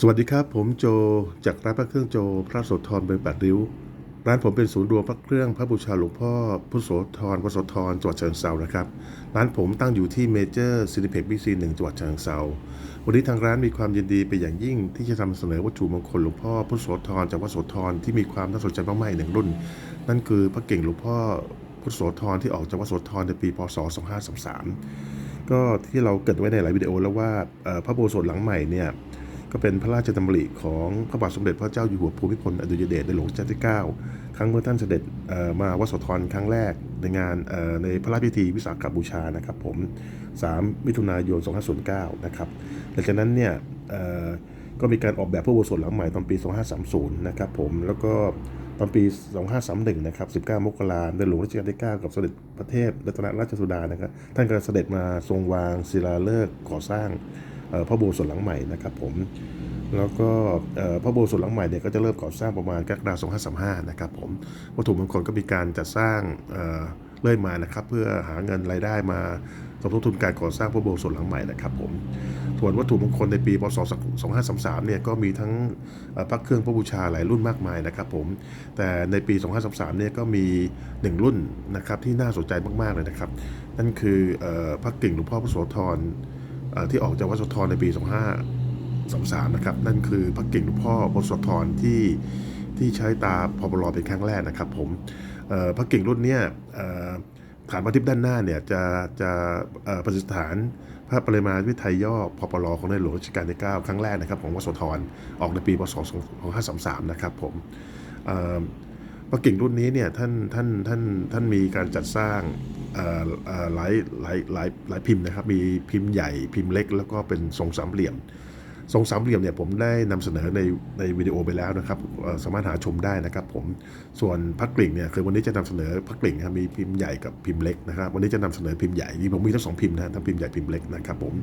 สวัสดีครับ ผมโจจากร้านพระเครื่องโจ พระโสธรเบอร์แปดริ้ว ร้านผมเป็นศูนย์รวมพระเครื่องพระบูชาหลวงพ่อพุทธโสธรวัดโสธรจังหวัดเชียงเซานะครับ ร้านผมตั้งอยู่ที่เมเจอร์ซินิเพ็กบิ๊กซีหนึ่งจังหวัดเชียงเซาวันนี้ทางร้านมีความยินดีเป็นอย่างยิ่ง ที่จะนำเสนอวัตถุมงคลหลวงพ่อพุทธโสธรจากวัดโสธรที่มีความน่าสนใจมากๆอีกหนึ่งรุ่น นั่นคือพระเก่งหลวงพ่อพุทธโสธรที่ออกจากวัดโสธรในปีพศ 2533 ก็ที่เราเกิดไว้ในหลายวิดีโอแล้วว่าพระโบสถ์หลังใหม่เนี่ย ก็เป็นพระราชดำริของพระบาทสมเด็จพระเจ้าอยู่หัวภูมิพลอดุลยเดชในหลวงรัชกาลที่ 9 ครั้งเมื่อท่านเสด็จมาวัดโสธรครั้งแรกในงานในพระราชพิธีวิสาขบูชานะครับผม 3 มิถุนายน 2509 นะครับหลังจากนั้นเนี่ยก็มีการออกแบบพระอุโบสถหลังใหม่ตอนปี 2530 นะครับผม แล้วก็ตอนปี 2531 นะครับ 19 มกราคมในหลวงรัชกาลที่ 9 กับสมเด็จพระเทพรัตนราชสุดานะครับ ท่านก็เสด็จมาทรงวางศิลาฤกษ์ก่อสร้าง พระโบสถ์หลังใหม่นะครับผมแล้วก็พระโบสถ์หลังใหม่เนี่ยก็จะเริ่มก่อสร้างประมาณกรกฎาคม2535นะครับผมวัตถุมงคลก็มีการจัดสร้างเรื่อยมานะครับเพื่อหาเงินรายได้มาสมทบทุนการก่อสร้างพระโบสถ์หลังใหม่นะครับผมส่วนวัตถุมงคลในปีพศ2533เนี่ยก็มีทั้งพระเครื่องพระบูชาหลายรุ่นมากมายนะครับผมแต่ในปี 2533เนี่ยก็มี1รุ่นนะครับที่น่าสนใจมากๆเลยนะครับ นั่นคืออพระกิ่งหลวงพ่อพระโสธร ที่ออกจากวัดโสธรในปี 2533นะครับ นั่นคือพระเก่งหลวงพ่อพระโสธรที่ที่ใช้ตาพบลเป็นครั้งแรกนะครับผมพระเก่งรุ่นเนี้ยฐานพระทิพย์ด้านหน้าเนี่ยจะจะประดิษฐานพระปริมาณวิทยย่อพปลของในหลวงรัชกาลที่9ครั้งแรกนะครับของวัดโสธรออกในปีพศ2533 นะครับผมพระกิ่งรุ่นนี้เนี่ยท่านท่านท่านท่านมีการจัดสร้าง หลายหลายหลายหลายพิมพ์นะครับ มีพิมพ์ใหญ่พิมพ์เล็ก แล้วก็เป็นทรงสามเหลี่ยม ทรงสามเหลี่ยมเนี่ยผมได้นำเสนอในในวิดีโอไปแล้วนะครับสามารถหาชมได้นะครับ ผมส่วนพระกลิ่งเนี่ยคือวันนี้จะนำเสนอพระกลิ่งครับมีพิมพ์ใหญ่กับพิมพ์เล็กนะครับ วันนี้จะนำเสนอพิมพ์ใหญ่นี่ผมมีทั้งสองพิมพ์นะทั้งพิมพ์ใหญ่พิมพ์เล็กนะครับผม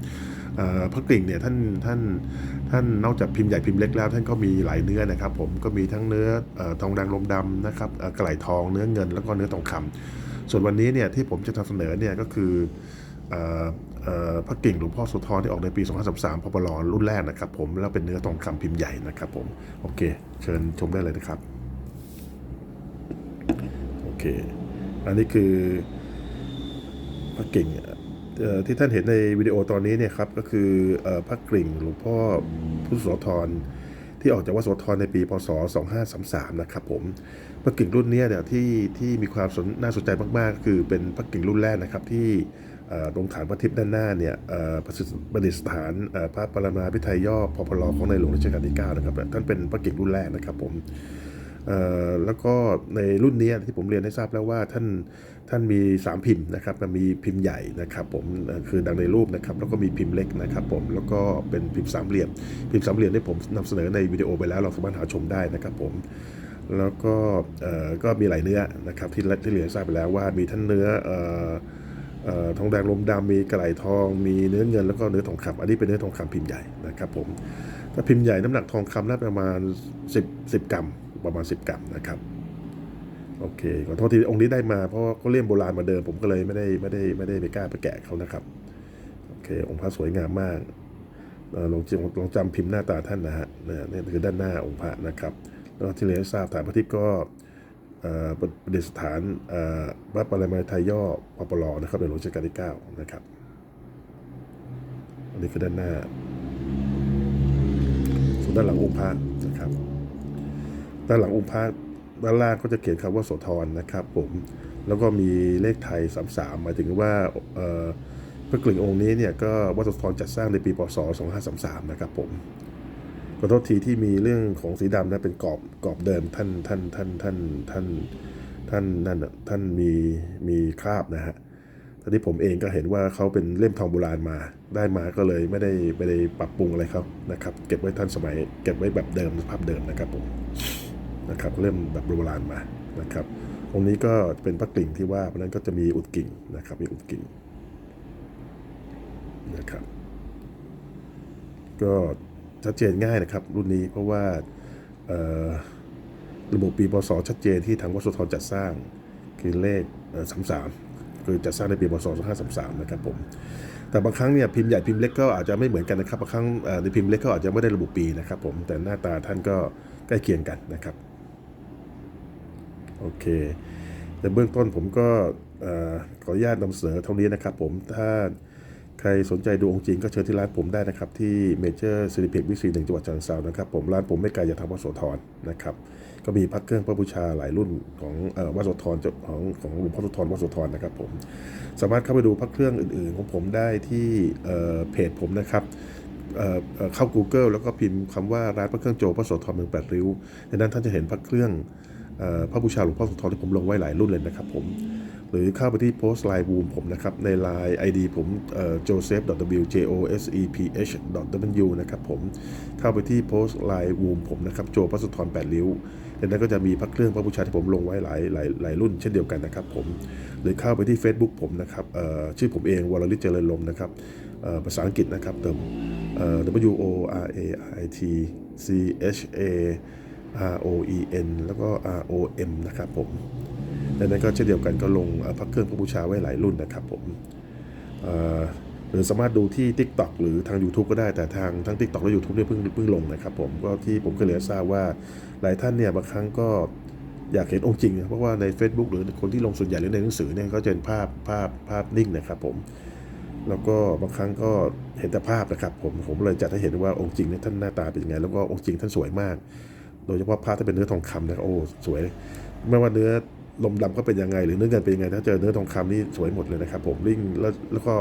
พระกลิ่งเนี่ยท่านท่านท่านนอกจากพิมพ์ใหญ่พิมพ์เล็กแล้ว ท่านก็มีหลายเนื้อนะครับ ผมก็มีทั้งเนื้อทองแดงลมดำนะครับเอ่อกระไหลทองเนื้อเงินแล้วก็เนื้อทองคำ ส่วนวันนี้เนี่ยที่ผมจะนำเสนอเนี่ยก็คือพระกิ่งหลวงพ่อโสธรที่ออกในปี2533พปลรุ่นแรกนะครับผมแล้วเป็นเนื้อทองคำพิมพ์ใหญ่นะครับผม โอเค เชิญชมได้เลยนะครับ โอเค อันนี้คือพระกิ่งที่ท่านเห็นในวิดีโอตอนนี้เนี่ยครับก็คือเอ่อพระกิ่งหลวงพ่อพุทธโสธร ที่ออกจากวสธรในปี พศ 2533 นะครับผมพระกิ่งรุ่นนี้เนี่ยที่ที่มีความสนน่าสนใจมากๆก็คือเป็นพระกิ่งรุ่นแรกนะครับที่ตรงฐานพระทิพย์ด้านหน้าเนี่ยประดิษประดิษฐานพระปรมาภิไธยย่อพพลของในหลวงรัชกาลที่ 9 นะครับท่านเป็นพระกิ่งรุ่นแรกนะครับผม แล้วก็ในรุ่นนี้ที่ผมเรียนให้ทราบแล้วว่าท่านท่านมี 3 พิมพ์นะครับมีพิมพ์ใหญ่นะครับผมคือดังในรูปนะครับแล้วก็มีพิมพ์เล็กนะครับผมแล้วก็เป็นพิมพ์สามเหลี่ยม พิมพ์สามเหลี่ยมที่ผมนำเสนอในวิดีโอไปแล้วเราสามารถหาชมได้นะครับผมแล้วก็ก็มีหลายเนื้อนะครับที่ที่เรียนทราบไปแล้วว่ามีทั้งเนื้อเอ่อเอ่อทองแดงลมดำมีกระไหลทอง มีเนื้อเงินแล้วก็เนื้อทองคำอันนี้เป็นเนื้อทองคำพิมพ์ใหญ่นะครับผมถ้าพิมพ์ใหญ่น้ำหนักทองคำน่าประมาณ 10 10 กรัม ประมาณ 10 กรัมนะครับโอเคขอโทษทีองค์นี้ได้มาเพราะเขาเลี่ยมโบราณมาเดิมผมก็เลยไม่ได้ไม่ได้ไม่ได้ไปกล้าไปแกะเขานะครับโอเคองค์พระสวยงามมากลองจำลองจำพิมพ์หน้าตาท่านนะฮะนี่นี่คือด้านหน้าองค์พระนะครับแล้วที่เรียนทราบฐานพระทิพย์ก็เอ่อประดิษฐานเอ่อพระปรมาไทยย่อปปลนะครับในหลวงรัชกาลที่9นะครับอันนี้คือด้านหน้าส่วนด้านหลังองค์พระ ด้านหลังองค์พระด้านล่างก็จะเขียนคำว่าโสธรนะครับผมแล้วก็มีเลขไทย 33 หมายถึงว่าพระกลิ่งองค์นี้เนี่ยก็วัดโสธรจัดสร้างในปีพศ 2533 นะครับผมขอโทษทีที่มีเรื่องของสีดำนะเป็นกรอบกรอบเดิมท่านท่านท่านท่านท่านท่านนั่นท่านมีมีคราบนะฮะตอนนี้ผมเองก็เห็นว่าเขาเป็นเล่มทองโบราณมาได้มาก็เลยไม่ได้ไม่ได้ปรับปรุงอะไรครับนะครับ เก็บไว้ทันสมัย เก็บไว้แบบเดิมสภาพเดิมนะครับผม นะครับเล่มแบบโบราณมานะครับองค์นี้ก็เป็นพระกลิ่งที่ว่าเพราะนั้นก็จะมีอุดกิ่งนะครับมีอุดกิ่งนะครับก็ชัดเจนง่ายนะครับ รุ่นนี้เพราะว่าระบุปีพศชัดเจนที่ทางวัดโสธรจัดสร้างคือเลขสามสามคือจัดสร้างในปีพศ2533นะครับผมแต่บางครั้งเนี่ยพิมพ์ใหญ่พิมพ์เล็กก็อาจจะไม่เหมือนกันนะครับบางครั้งในพิมพ์เล็กก็อาจจะไม่ได้ระบุปีนะครับผมแต่หน้าตาท่านก็ใกล้เคียงกันนะครับ โอเค แต่เบื้องต้นผมก็ขออนุญาตนำเสนอเท่านี้นะครับผมถ้าใครสนใจดูองค์จริงก็เชิญที่ร้านผมได้นะครับ ที่เมเจอร์ซิลิเพ็กวิซีหนึ่งจังหวัดฉะเชิงเซานะครับผมร้านผมไม่ไกลจากทางวัดโสธรนะครับก็มีพระเครื่องพระบูชาหลายรุ่นของวัดโสธรของของหลวงพ่อโสธรวัดโสธรนะครับผมสามารถเข้าไปดูพระเครื่องอื่นๆ ของผมได้ที่เพจผมนะครับเข้า Google แล้วก็พิมพ์คำว่าร้านพระเครื่องโจพระโสธรเมืองแปดริ้วในนั้นท่านจะเห็นพระเครื่อง พระบูชาหลวงพ่อโสธรที่ผมลงไว้หลายรุ่นเลยนะครับผมหรือเข้าไปที่โพสต์ไลน์บูมผมนะครับ ในไลน์ ID ผมโจเซฟ w j o s e p h w นะครับผมเข้าไปที่โพสต์ไลน์บูมผมนะครับ โจพระโสธรแปดริ้วในนั้นก็จะมีพระเครื่องพระบูชาที่ผมลงไว้หลายหลายหลายรุ่นเช่นเดียวกันนะครับผมหรือเข้าไปที่ Facebook ผมนะครับชื่อผมเองวรลิตเจริญลมนะครับภาษาอังกฤษนะครับเติมเอ่อ W O R A I T C H A R O E N แล้วก็ R O M นะครับผมดังนั้นก็เช่นเดียวกันก็ลงพระเครื่องพระบูชาไว้หลายรุ่นนะครับผมหรือสามารถดูที่ TikTok หรือทาง YouTube ก็ได้แต่ทางทั้ง TikTok และ YouTube เนี่ยเพิ่งเพิ่งลงนะครับผมก็ที่ผมก็เลยทราบว่าหลายท่านเนี่ยบางครั้งก็อยากเห็นองค์จริง เพราะว่าใน Facebook หรือคนที่ลงส่วนใหญ่หรือในหนังสือเนี่ยก็จะเป็นภาพภาพภาพนิ่งนะครับผมแล้วก็บางครั้งก็เห็นแต่ภาพนะครับผมผมเลยจัดให้เห็นว่าองค์จริงเนี่ยท่านหน้าตาเป็นยังไงแล้วก็องค์จริงท่านสวยมาก โดยเฉพาะภาพที่เป็นเนื้อทองคำเนี่ยโอ้สวย ไม่ว่าเนื้อลมดำก็เป็นยังไง หรือเนื้อเงินเป็นยังไง ถ้าเจอเนื้อทองคำนี่สวยหมดเลยนะครับ ผมลิ่งแล้วแล้วก็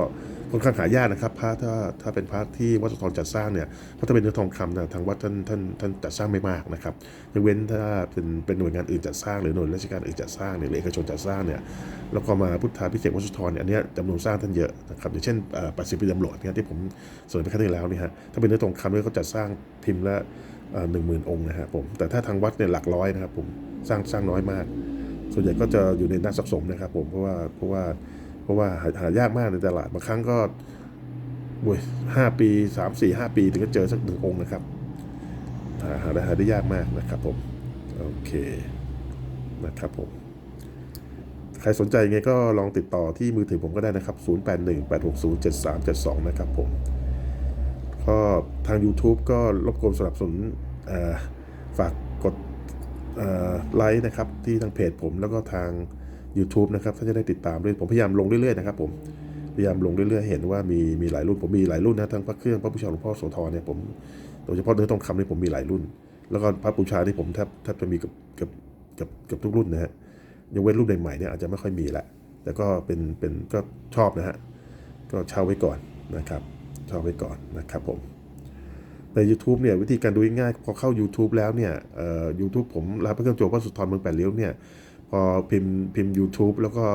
ค่อนข้างหายากนะครับพระถ้าถ้าเป็นพระที่วัดสุทรจัดสร้างเนี่ยเพราะถ้าเป็นเนื้อทองคำนะทางวัดท่านท่านท่านจัดสร้างไม่มากนะครับยกเว้นถ้าเป็นเป็นหน่วยงานอื่นจัดสร้างหรือหน่วยราชการอื่นจัดสร้างหรือเอกชนจัดสร้างเนี่ยแล้วก็มาพุทธาพิเศษกวัดสุทรเนี่ยอันนี้จำนวนสร้างท่านเยอะนะครับอย่างเช่นเอ่อ80ปีตำรวจเนี่ยที่ผมสนไปครั้งที่แล้วนี่ฮะถ้าเป็นเนื้อทองคำเนี่ยเขาจัดสร้างพิมพ์ละ หนึ่งหมื่นองค์นะฮะผมแต่ถ้าทางวัดเนี่ยหลักร้อยนะครับผมสร้างสร้างน้อยมาก ส่วนใหญ่ก็จะอยู่ในนักสะสมนะครับผมเพราะว่าเพราะว่าเพราะว่าหาหายากมากในตลาดบางครั้งก็โว้ยห้าปีสามสี่ห้าปีถึงจะเจอสักหนึ่งองค์นะครับหาหาได้หาได้ยากมากนะครับผมโอเคนะครับผมใครสนใจยังไงก็ลองติดต่อที่มือถือผมก็ได้นะครับ 0818607372 นะครับผม ก็ทาง YouTube ก็รบกวนสนับสนุนฝากกดไลค์นะครับที่ทางเพจผมแล้วก็ทาง YouTube นะครับถ้าจะได้ติดตามด้วยผมพยายามลงเรื่อยๆนะครับผมพยายามลงเรื่อยๆ เห็นว่ามีมีหลายรุ่นผมมีหลายรุ่นนะทั้งพระเครื่องพระบูชาหลวงพ่อโสธรเนี่ยผมโดยเฉพาะเนื้อทองคำนี่ผมมีหลายรุ่น แล้วก็พระบูชาที่ผมแทบแทบจะมีกับกับกับกับทุกรุ่นนะฮะยกเว้นรูปใหม่ๆเนี่ยอาจจะไม่ค่อยมีละแต่ก็เป็นเป็นก็ชอบนะฮะก็เช่าไว้ก่อนนะครับ เช่าไว้ก่อนนะครับผมใน YouTube เนี่ยวิธีการดูง่ายพอเข้า YouTube แล้วเนี่ยเอ่อ YouTube ผมรับพระเครื่องโจพระสุทรเมืองแปดเลี้ยวเนี่ยพอพิมพ์พิมพ์ YouTube แล้วก็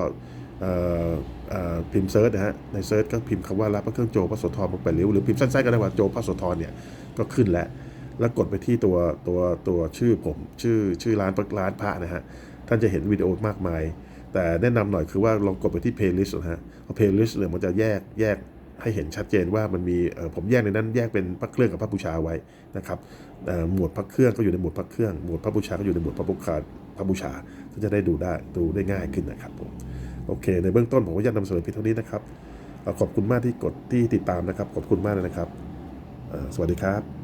เอ่อเอ่อพิมพ์เซิร์ชนะฮะในเซิร์ชก็พิมพ์คำว่ารับพระเครื่องโจพระสุทรเมืองแปดเลี้ยวหรือพิมพ์สั้นๆก็ได้ว่าโจพระสุทรเนี่ยก็ขึ้นแล้วแล้วกดไปที่ตัวตัวตัวชื่อผมชื่อชื่อร้านร้านพระนะฮะท่านจะเห็นวิดีโอมากมาย แต่แนะนำหน่อยคือว่าลองกดไปที่ playlist นะฮะเพราะ playlist เนี่ยมันจะแยกแยก ให้เห็นชัดเจนว่ามันมีผมแยกในนั้นแยกเป็นพระเครื่องกับพระบูชาไว้นะครับหมวดพระเครื่องก็อยู่ในหมวดพระเครื่อง หมวดพระบูชาก็อยู่ในหมวดพระบูชาพระบูชาท่านจะได้ดูได้ดูได้ง่ายขึ้นนะครับผมโอเค ในเบื้องต้นผมก็จะนำเสนอเพียงเท่านี้นะครับขอบคุณมากที่กดที่ติดตามนะครับขอบคุณมากเลยนะครับสวัสดีครับ